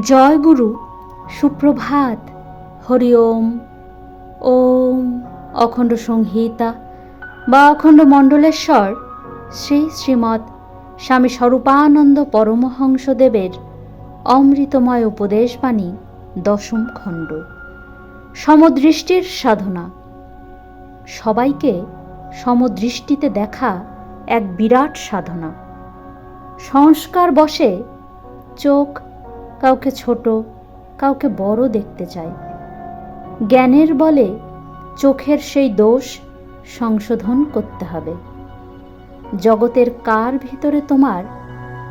জয় গুরু সুপ্রভাত। হরি ওম। ওম অখণ্ড সংহিতা বা অখণ্ড মণ্ডলেশ্বর শ্রী শ্রীমৎ স্বামী স্বরূপানন্দ পরমহংসদেবের অমৃতময় উপদেশবাণী, দশম খণ্ড। সমদৃষ্টির সাধনা। সবাইকে সমদৃষ্টিতে দেখা এক বিরাট সাধনা। সংস্কার বসে চোখ কাউকে ছোট, কাউকে বড় দেখতে চায়। জ্ঞানের বলে চোখের সেই দোষ সংশোধন করতে হবে। জগতের কার ভিতরে তোমার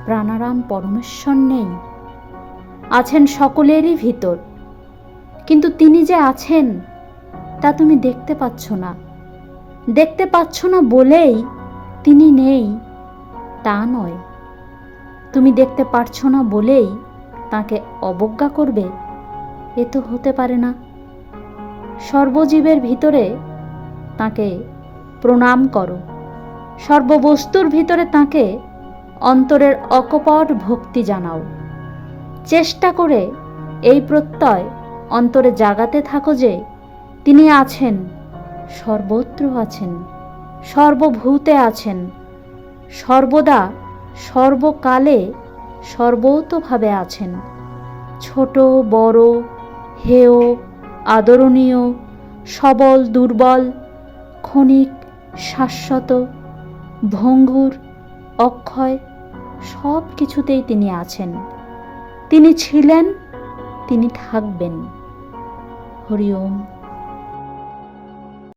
প্রাণারাম পরমেশ্বর নেই? আছেন সকলেরই ভিতর। কিন্তু তিনি যে আছেন, তা তুমি দেখতে পাচ্ছ না। দেখতে পাচ্ছ না বলেই তিনি নেই, তা নয়। তুমি দেখতে পারছ না বলেই তাকে অবজ্ঞা করবে, এ তো হতে পারে না। সর্বজীবের ভিতরে তাকে প্রণাম করো। সর্ববস্তুর ভিতরে তাকে অন্তরের অকপট ভক্তি জানাও। চেষ্টা করে এই প্রত্যয় অন্তরে জাগাতে থাকো যে তিনি আছেন, সর্বত্র আছেন, সর্বভূতে আছেন, সর্বদা সর্বকালে সর্বতভাবে আছেন। ছোট, বড় হেয় আদরণীয়, সবল, দুর্বল, ক্ষণিক, শাশ্বত, ভঙ্গুর, অক্ষয় সব কিছুতেই তিনি আছেন। তিনি ছিলেন, তিনি থাকবেন। হরি ওম।